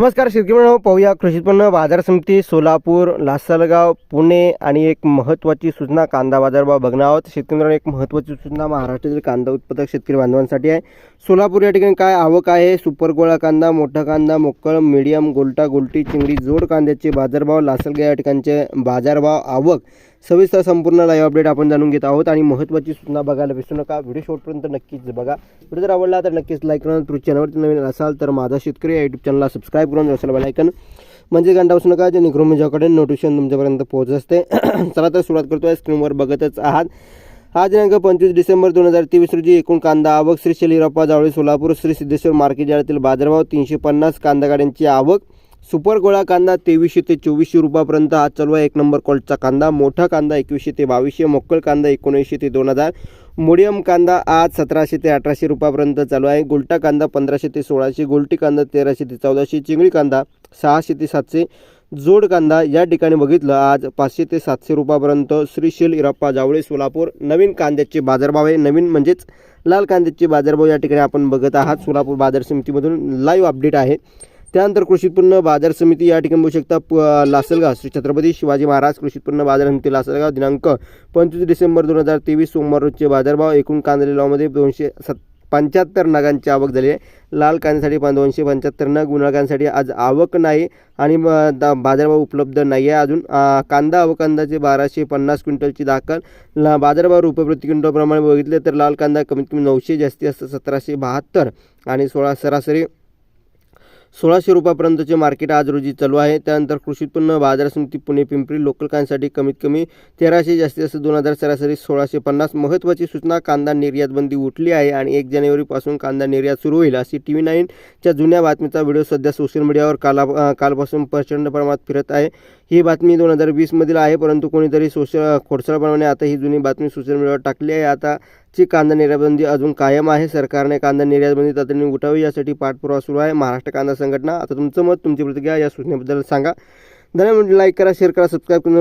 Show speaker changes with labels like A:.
A: नमस्कार शेतकरी पाहूया कृषी उत्पन्न बाजार समिती सोलापूर लासलगाव पुणे आणि एक महत्त्वाची सूचना कांदा बाजारभाव. बघणार आहोत. शेतकऱ्यांना एक महत्त्वाची सूचना महाराष्ट्रातील कांदा उत्पादक शेतकरी बांधवांसाठी आहे. सोलापूर या ठिकाणी काय आवक आहे? सुपर गोळा कांदा मोठा कांदा मोकळ मिडियम गोलटा गोलटी चिंगडी जोड कांद्याचे बाजारभाव. लासलगाव या ठिकाणचे बाजारभाव आवक सविस्तर संपूर्ण लाईव्ह अपडेट आपण जाणून घेत आहोत आणि महत्त्वाची सूचना बघायला विसरू नका. व्हिडिओ शॉर्टपर्यंत नक्कीच बघा. व्हिडिओ जर आवडला तर नक्कीच लाईक करा. तुम्ही चॅनलवरती नवीन असाल तर माझा शेतकरी या यूट्यूब चॅनलला सबस्क्राईब करून असेल बेलायकन म्हणजे घंटा बसू नका जेणेकरून माझ्याकडे नोटिफिकेशन तुमच्यापर्यंत पोहोचत असते. चला तर सुरुवात करतो आहे स्क्रीनवर बघतच आहात. हा दिनांक पंचवीस डिसेंबर दोन हजार तेवीस रोजी एकूण कांदा आवक श्री शलीरप्पा जावळी सोलापूर श्री सिद्धेश्वर मार्केट यातील बाजारभाव तीनशे पन्नास कांदा गाड्यांची आवक सुपर गोळा कांदा तेवीसशे ते चोवीसशे रुपयापर्यंत. आज चालू आहे एक नंबर क्वालिटीचा कांदा. मोठा कांदा एकवीसशे ते बावीसशे मोक्कळ कांदा एकोणीसशे ते दोन हजार. मोडियम कांदा आज सतराशे ते अठराशे रुपयापर्यंत चालू आहे. गोलटा कांदा पंधराशे ते सोळाशे गोलटी कांदा तेराशे ते चौदाशे चिंगळी कांदा सहाशे ते सातशे जोड कांदा या ठिकाणी बघितलं आज पाचशे ते सातशे रुपयापर्यंत. श्रीशील इराप्पा जावळे सोलापूर. नवीन कांद्याचे बाजारभाव आहे. नवीन म्हणजेच लाल कांद्याचे बाजारभाव या ठिकाणी आपण बघत आहात. सोलापूर बाजार समितीमधून लाईव्ह अपडेट आहे. त्यानंतर कृषी उत्पन्न बाजार समिती या ठिकाणी बघू शकता प- लासलगाव. श्री छत्रपती शिवाजी महाराज कृषी उत्पन्न बाजार समिती लासलगाव दिनांक पंचवीस डिसेंबर दोन हजार तेवीस सोमवार रोजचे बाजारभाव एकूण कांदा लिलावामध्ये दोनशे सत् पंच्याहत्तर नगांची आवक झाली आहे. लाल कांद्यासाठी पण दोनशे पंच्याहत्तर नग उन्हाळ कांद्यासाठी आज आवक नाही आणि दा- बाजारभाव उपलब्ध नाही आहे अजून. कांदा आवक अंदाजे बाराशे पन्नास क्विंटलची दाखल. ला बाजारभाव रुपये प्रति क्विंटलप्रमाणे बघितले तर लाल कांदा कमीत कमी नऊशे जास्ती असतं सतराशे बहात्तर आणि सोळा सरासरी सोळाशे रुपयापर्यंतचे मार्केट आज रोजी चालू आहे. त्यानंतर कृषी उत्पन्न बाजार समिती पुणे पिंपरी लोकल कांसाठी कमीत कमी तेराशे जास्तीत जास्त दोन हजार सरासरी सोळाशे पन्नास महत्त्वाची सूचना कांदा निर्यात बंदी उठली आहे आणि एक जानेवारीपासून कांदा निर्यात सुरू होईल अशी टी व्ही नाईनच्या जुन्या बातमीचा व्हिडिओ सध्या सोशल मीडियावर काला कालपासून प्रचंड प्रमाणात फिरत आहे. ही बातमी दोन हजार वीसमधील आहे परंतु कोणीतरी सोशल खोडसाळप्रमाणे आता ही जुनी बातमी सोशल मीडियावर टाकली आहे. आता ची कांदा निर्यातबंदी अजून कायम आहे. सरकारने कांदा निर्यातबंदी तातडीने उठावी यासाठी पाठपुरावा सुरू आहे. महाराष्ट्र कांदा संघटना आता तुमचं मत तुमची प्रतिक्रिया या सूचनेबद्दल सांगा. धन्यवाद. लाईक करा शेअर करा सबस्क्राईब करून